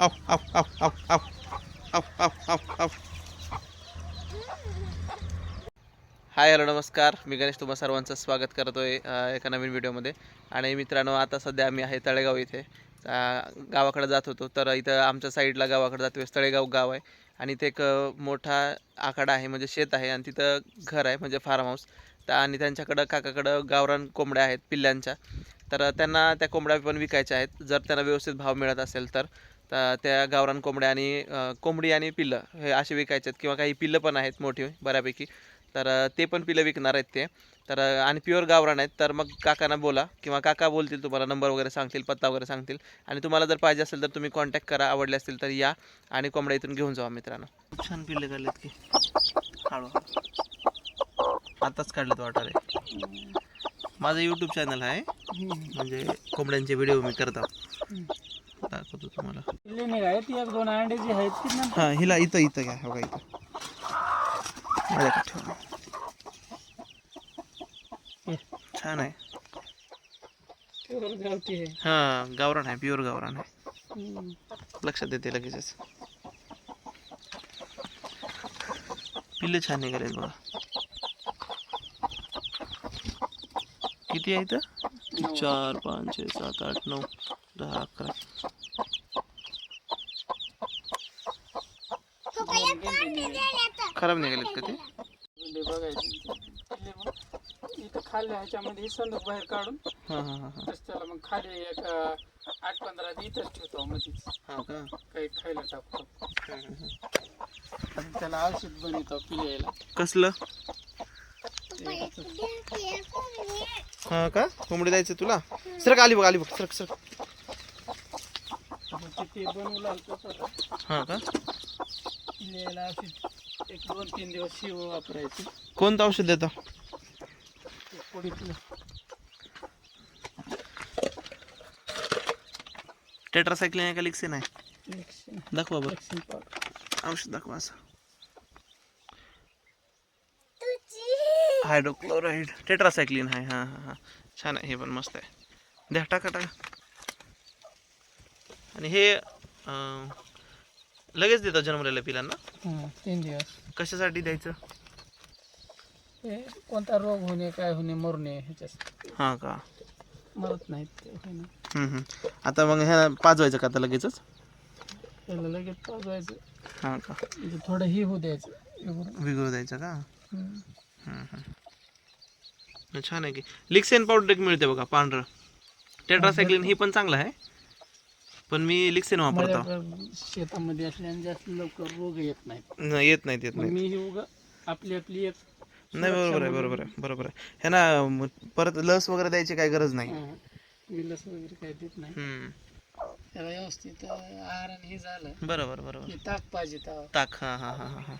आव आव आव आव आव आव आव हाय हॅलो नमस्कार. मी गणेश तुम्हा सर्वांचं स्वागत करतो आहे एका नवीन व्हिडिओमध्ये. आणि मित्रांनो आता सध्या आम्ही आहे तळेगाव इथे. गावाकडे जात होतो तर इथं आमच्या साईडला गावाकडे जातो वेळेस तळेगाव गाव आहे. आणि इथे एक मोठा आखाडा आहे म्हणजे शेत आहे. आणि तिथं घर आहे म्हणजे फार्म हाऊस तर आणि त्यांच्याकडं काकाकडं गावरान कोंबड्या आहेत पिल्ल्यांच्या तर त्यांना त्या कोंबड्या पण विकायच्या आहेत. जर त्यांना व्यवस्थित भाव मिळत असेल तर तर त्या गावरान कोंबड्या आणि कोंबडी आणि पिल्लं हे असे विकायचे आहेत किंवा काही पिल्लं पण आहेत मोठी बऱ्यापैकी. तर ते पण पिलं विकणार आहेत ते. तर आणि प्युअर गावरान आहेत. तर मग काकांना बोला किंवा काका बोलतील तुम्हाला नंबर वगैरे सांगतील पत्ता वगैरे सांगतील. आणि तुम्हाला जर पाहिजे असेल तर तुम्ही कॉन्टॅक्ट करा. आवडले असतील तर या आणि कोंबड्या इथून घेऊन जावा मित्रांनो. खूप छान पिल्ले काढलेत की. हळू. आताच काढलेत वाटारे. माझं यूट्यूब चॅनल आहे. म्हणजे कोंबड्यांचे व्हिडिओ मी करतो दाखवतो तुम्हाला. निघाले एक दोन अंडे जी आहेत ना हां हिला इथं इथं घ्या हो का इथं माझ्याकडे ठेवा. छान आहे. प्युअर गावठी आहे. हां गावरान आहे प्युअर गावरान आहे. लक्षात येते लगेचच. पिल्ले छान निघालेत बघा. किती आहे इथं? चार पाच छे सात आठ नऊ दहा अकरा. खराब निघालेत का ते? बघायचे. इथं खाली ह्याच्यामध्ये संदूक बाहेर काढून हां हां हां हां. तसं त्याला मग खाली एक अं, आठ पंधरा इथंच ठेवतो हो का? काही खायला टाकतो. आणि त्याला औषध बनवतो कसलं? हा का? कोंबडी द्यायचं तुला? सरक आली बघ आली बघ सरक सरक. ते बनवलं होतं हा का? औषध. एक दोन तीन दिवस शिव वापरायची. कोणतं औषध देता? टेट्रासायक्लिन आहे का लिक्सिन आहे. दाखवा बरं. औषध दाखवा असं. हायड्रोक्लोराईड. टेट्रासायक्लिन आहे. हां हां हां. छान आहे. हे पण मस्त आहे. द्या टाका टाका. आणि हे अं, लगेच देतात जन्मलेल्या पिलांना? हां तीन दिवस. कशासाठी द्यायचं? हे कोणता रोग होणे काय होणे मरणे ह्याच्यात हां का? मरत नाहीत ते होईना हम्म, हम्म. आता मग ह्या पाजवायचं का आता लगेचच? त्याला लगेच पाजवायचं. हां का? म्हणजे थोडं ही होऊ द्यायचं एवढं. विगळ द्यायचं का? हम्म. हम्म, हम्म. छान आहे की. लिक्सेन पावडर एक मिळते बघा पांढरं. टेट्रासायक्लिन ही पण चांगलं आहे. पण मी लिक्सेन वापरतो. माझ्या शेतामध्ये असल्याने जास्त लवकर रोग येत नाहीत. नाही, येत नाहीत येत मग नाही मी ही उगा आपली आपली एक नाही बरोबर आहे बरोबर आहे बरोबर आहे. ह्यांना म, परत लस वगैरे द्यायची काही गरज नाही. हां, विलस वगैरे काही देत नाही. हम्म. त्याला व्यवस्थित आहाराने हे झालं बरोबर बरोबर. की ताक पाहिजे ताक हां हां हां हां हां.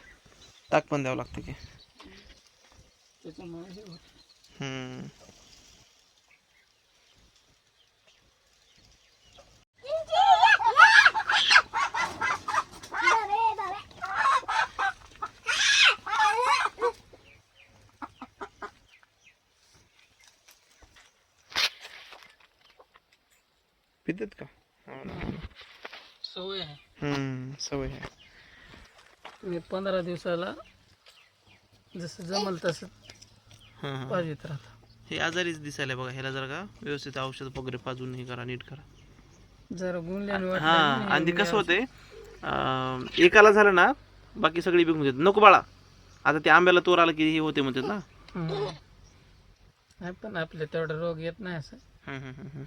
ताक पण द्यावं लागतं की. त्याच्यामुळे हे होतं. हम्म. पितात का? हो हो. सवय आहे. हम्म, सवय आहे. मी पंधरा दिवसाला जसं जमल तसं हां हां. राहतं. हे आजारीच दिसायला बघा ह्याला जर का व्यवस्थित औषध वगैरे पाजून हे करा नीट करा. जरा गुंडल्याने हा वाटलं आणि ते कसं होते एकाला झालं ना बाकी सगळी बिकून देतात. नको बाळा. आता ते आंब्याला तोर आला की हे होते म्हणतात ना. नाही पण आपले तेवढा रोग येत नाही असं. हम्म, हम्म, हम्म, हम्म.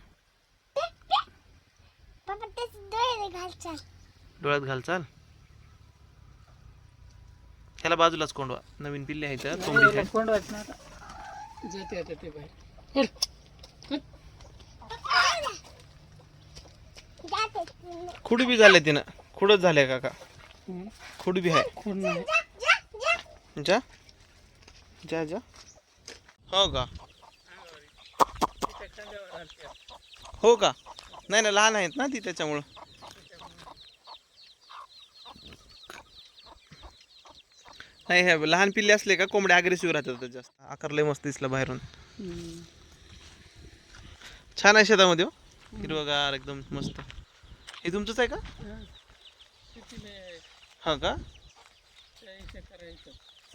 पप्पा त्याचे डोळे घाल चाल डोळ्यात घाल चाल ह्याला बाजूलाच कोंडवा. नवीन पिल्ले आहेत कोंबडी कोंडवायचं ना आता. जाते आता ते बाहेर. जाते. खुडी बी झाले तिनं. खुडच झाले काका. हम्म. खुडी बी आहे. कोण नाही. जा जा जा. जा. जा हो का? हो का? नाही ना लहान आहेत ना ती त्याच्यामुळं. नाही हे लहान पिल्ले असले का कोंबड्या अग्रेसिव्ह राहतात जास्त. आकार लय मस्त दिसला बाहेरून. छान आहे शेतामध्ये हो. हिरवगार एकदम मस्त. हे तुमचंच आहे का? हा हां का?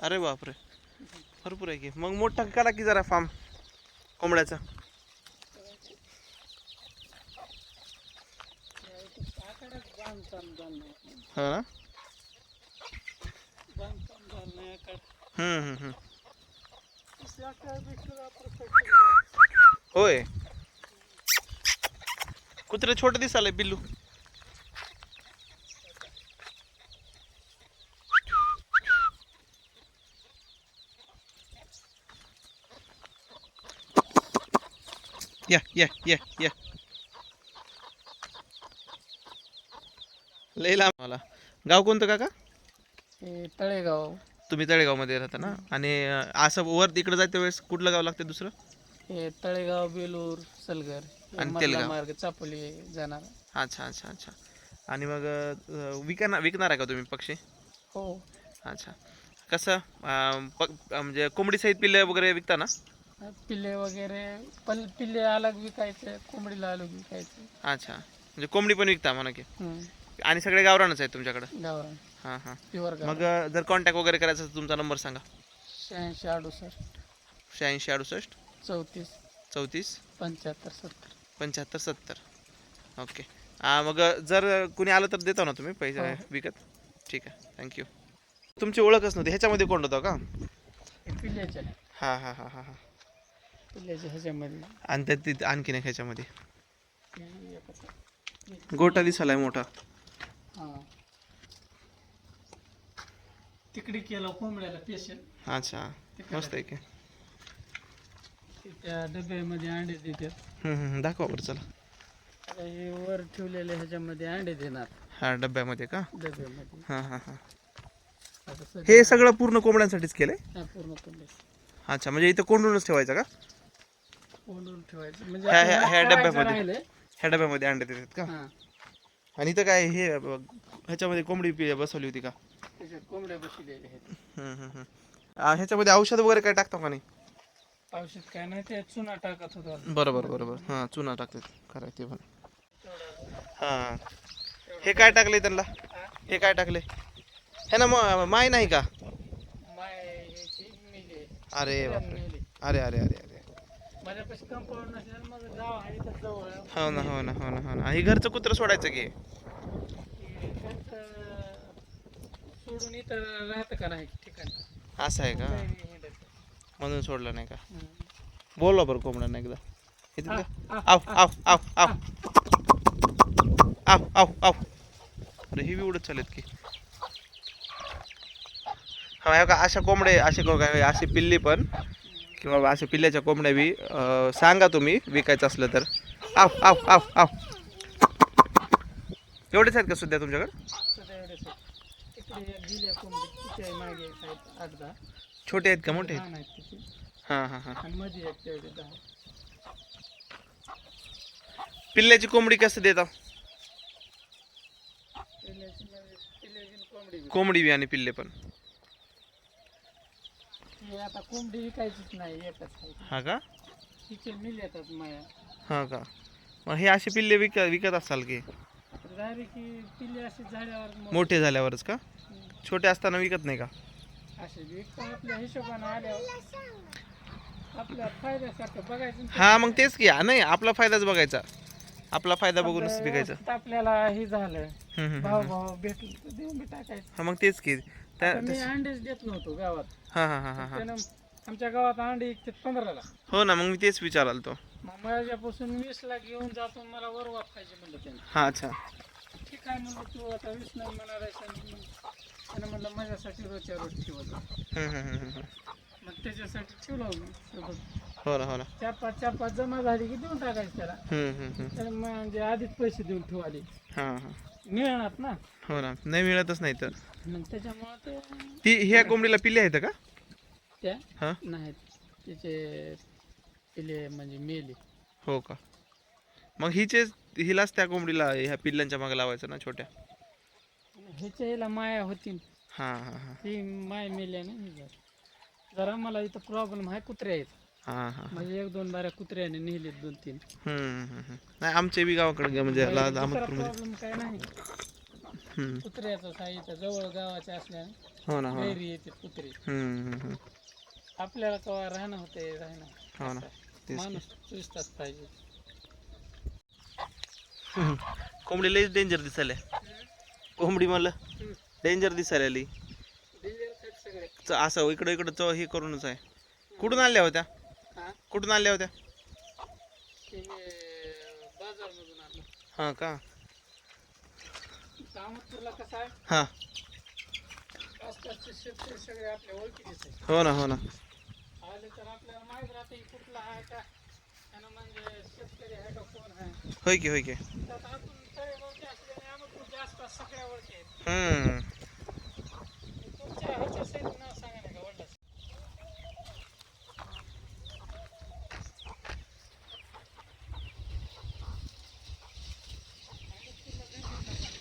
अरे बापरे. भरपूर आहे की. मग मोठा करा की जरा फार्म कोंबड्याचा. हा ना? होय. कुत्र छोट दिसाल बिल्लू. या या या या. लय लांब मला गाव कोणतं काका? तळेगाव. तुम्ही तळेगावमध्ये राहता ना? आणि अं, असं वर तिकडे जायच्या वेळेस कुठलं गाव लागते दुसरं? हे तळेगाव बेलूर सलगर. आणि मधला तेलगाव. मार्ग चापोली जाणार. अच्छा अच्छा अच्छा. आणि मग अं, विकणार विकणार आहे का तुम्ही पक्षी? हो. अच्छा. कसं अं, प अं, म्हणजे कोंबडी सहित पिल्ले वगैरे विकता ना? पिल्ले वगैरे पल पिल्ले अलग विकायचे कोंबडीला अलग विकायचे. अच्छा. म्हणजे कोंबडी पण विकता म्हणा की? हम्म. आणि सगळे गावरानच आहेत तुमच्याकडं? गावरान. हां हां. प्युअर मग अं, जर कॉन्टॅक्ट वगैरे करायचा असेल तर तुमचा नंबर सांगा. शहाऐंशी अडुसष्ट. शहाऐंशी अडुसष्ट. चौतीस. चौतीस. पंच्याहत्तर सत्तर. पंच्याहत्तर सत्तर. ओके आ, मग जर कुणी आलं तर देता ना तुम्ही पैसे हो. विकत? ठीक आहे. थँक्यू तुमची ओळखच नव्हती ह्याच्यामध्ये कोण होतं का? हे पिल्ल्याच्या. हां हां हां हां हां. पिल्ल्याच्या ह्याच्यामध्ये. आणि त्यात तिथे आणखीन एक ह्याच्यामध्ये. हे एकच. गोटा दिसालाय मोठा. हा. तिकडे केलं कोंबड्याला पेशल अच्छा मस्त आहे की. त्या डब्यामध्ये अंडे देतात. हम्म, हम्म, दाखवा बरं चला. आता हे वर ठेवलेल्या ह्याच्यामध्ये अंडे देणार. हा डब्यामध्ये का? डब्यामध्ये. हां हां हां. आता सध्या हे सगळं पूर्ण कोंबड्यांसाठीच केलंय? हा, पूर्ण अच्छा म्हणजे इथं कोंडूनच ठेवायचं का? कोंडून ठेवायचं. म्हणजे ह्या- डब्यामध्ये? राहिलंय. ह्या डब्यामध्ये अंडे देतात का? हा. आणि इथं काय हे अ, ह्याच्यामध्ये कोंबडी पि- बसवली होती का? त्याच्यात कोंबड्या बसलेल्या आहेत. हम्म, हम्म, हम्म. आ, ह्याच्यामध्ये औषध वगैरे काय टाकतो का नाही? औषध काय नाही ते चुना टाकत होता बरोबर बरोबर. हां चुना टाकतात. खरं आहे ते पण. हां. हे काय टाकले त्यांना? हे काय टाकले? हे ना म- माय नाही का? माय ह्याची मिली अरे बापरे. मिली अरे अरे अरे अरे. माझ्यापाशी कंपाऊंड नसेल मग गाव आहे इथं जवळ. हो ना हो ना हो ना हो ना. हे घरचं कुत्र सोडायचं की? त्यात, सोडून इथं राहतं का नाही ठिकाणी? असं आहे का? काही हिंडत. म्हणून सोडलं नाही का? हम्म. बोलवा बरं कोंबड्यांना एकदा. इथे आ, का? आ, आव आव आव आव. आव आव आव. अरे ही बी उडत चालेत की. हा हे का अशा कोंबडे असे को- काय असे पिल्ली पण किंवा असे पिल्ल्याच्या कोंबड्या बी अं, सांगा तुम्ही विकायचं असलं तर. आव आव आव आव. एवढेच आहेत का सध्या तुमच्याकडे? सध्या एवढेच आहेत. तिकडे एक दिल्या कोंबडी. तिच्यामागे एक आहेत आठ दहा छोटे आहेत का मोठे आहेत? लहान आहेत तिचे. हां हां हां. आणि मध्ये एक तेवढे दहा. पिल्ल्याची कोंबडी कसं देता? पिल्ल्याची म्हणजे पिल्ल्याची कोंबडी बी. कोंबडी बी आणि पिल्ले पण. हे आता कोंबडी विकायचीच नाही एकच आहे. हा का? तिचे मिल येतात माया. हा का? मग हे असे पिल्ले विक विकत असाल की? झाले की पिल्ले असे झाल्यावर मग मोठे झाल्यावरच का? छोटे असताना विकत नाही का? असे विकता आपल्या हिशोबाने आल्यावर आपल्या फायद्यासारखं बघायचं हा मग तेच की. हा, नाही आपला फायदाच बघायचा. आपला फायदा बघूनच समजा विकायचा. व्यवस्थित आपल्याला हे झालं हम्म, हम्म, भाव हम्म. भाव भेटलं तर देऊन बी टाकायचं. हा मग तेच की. त्या आता मी अंडेच देत नव्हतो गावात. हा हा हा हा हा. त्यानं आमच्या गावात अंडे पंधराला. हो ना मग मी तेच विचाराल तो मग माझ्यापासून वीस ला घेऊन जातो मला वरवात पाहिजे म्हणलं त्यानं. हा अच्छा. आहे म्हणलं तू आता वीस नाही आणि मग त्यानं म्हणलं माझ्यासाठी रोजच्या रोज ठेवत. मग त्याच्यासाठी ठेवलं सोबत हो ना हो ना. चार पाच चार पाच जमा झाली की देऊन टाकायचं त्याला. हम्म, हम्म, हम्म. तर म्हणजे आधीच पैसे देऊन ठेवाले. हा हा. मिळणार ना? हो ना. नाही मिळतच नाही तर. मग त्याच्यामुळं ते ती ह्या कोंबडीला पिल्ले आहेत का? त्या? हा. नाहीत. तिचे पिले म्हणजे मेले. हो का? मग हिचे हिलाच त्या कोंबडीला ह्या पिल्लांच्या मागे लावायचं ना छोट्या? ह्याच्या याला माया होती. हा हा हा. ती माय मेल्या ना जरा. मला इथं प्रॉब्लेम आहे कुत्रे आहेत. हां हां. म्हणजे एक दोन बाऱ्या कुत्र्याने नेलेत दोन तीन. हम्म, हम्म, हम्म. नाही आमचे बी गावाकडे गे- म्हणजे ला- दुसरा अहमदपूरमध्ये प्रॉब्लेम काय नाही. हम्म. कुत्र्याचं साहित्य जवळ गावाच्या असल्याने हो ना हो ना. येते कुत्रे. हम्म, हम्म, हम्म. आपल्याला कवा राहणं होते राहणं. हो ना. तेच की. माणूस चोवीस तास पाहिजे. कोंबडी लईच डेंजर दिसायला कोंबडी म्हणलं डेंजर दिसायला सगळे च- असं इकडं इकडं चव हे करूनच आहे. कुठून आणल्या होत्या? हा? कुठून आणल्या होत्या? बाजारमधून आणलं हां का? अहमदपूरला कसं आहे? हां. आसपासचे शेतकरी सगळे आपल्या ओळखीचे आहे हो ना हो ना. आले तर आपल्याला माहीत राहते की कुठला आहे का होय की होय की. हम्म.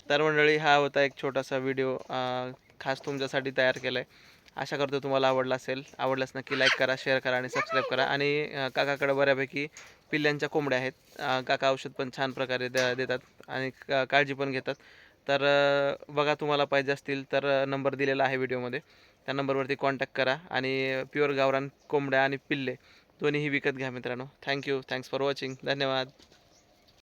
तर मंडळी हा होता एक छोटासा व्हिडिओ खास तुमच्यासाठी तयार केला आहे आशा करतो तुम्हाला आवडला असेल. आवडल्यास नक्की लाईक करा शेअर करा आणि सबस्क्राईब करा. आणि काकाकडे बऱ्यापैकी पिल्ल्यांच्या कोंबड्या आहेत. काका औषध पण छान प्रकारे द देतात आणि का- काळजी पण घेतात. तर बघा तुम्हाला पाहिजे असतील तर नंबर दिलेला आहे व्हिडिओमध्ये त्या नंबरवरती कॉन्टॅक्ट करा आणि प्युअर गावरान कोंबड्या आणि पिल्ले दोन्हीही विकत घ्या मित्रांनो. थँक्यू थँक्स फॉर वॉचिंग धन्यवाद.